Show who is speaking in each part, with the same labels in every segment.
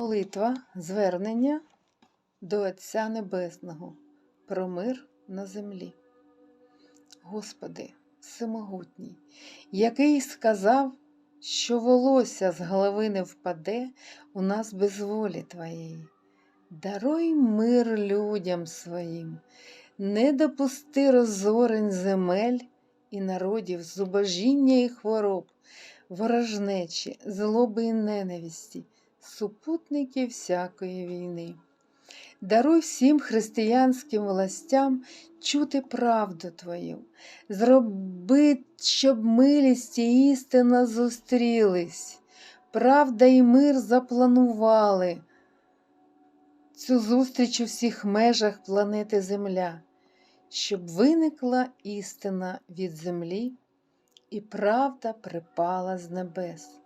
Speaker 1: Молитва звернення до Отця Небесного про мир на землі. Господи, Всемогутній, який сказав, що волосся з голови не впаде у нас без волі Твоєї. Даруй мир людям своїм, не допусти розорень земель і народів, зубожіння і хвороб, ворожнечі, злоби і ненависті, супутники всякої війни. Даруй всім християнським властям чути правду Твою, зроби, щоб милість і істина зустрілись, правда і мир запланували цю зустріч у всіх межах планети Земля, щоб виникла істина від землі і правда припала з небес.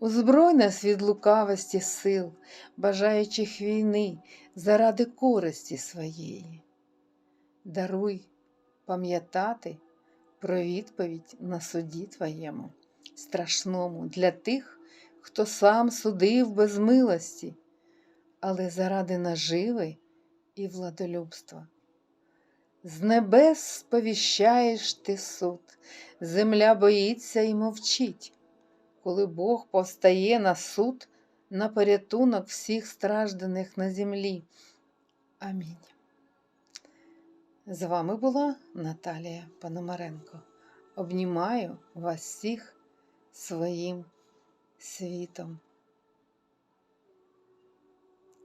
Speaker 1: Узброй нас від лукавості сил, бажаючих війни заради користі своєї. Даруй пам'ятати про відповідь на суді Твоєму, страшному для тих, хто сам судив без милості, але заради наживи і владолюбства. З небес сповіщаєш ти суд, земля боїться і мовчить коли Бог повстає на суд на порятунок всіх стражданих на землі. Амінь. З вами була Наталія Пономаренко. Обнімаю вас всіх своїм світом.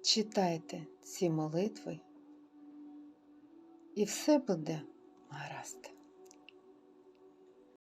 Speaker 1: Читайте ці молитви, і все буде гаразд.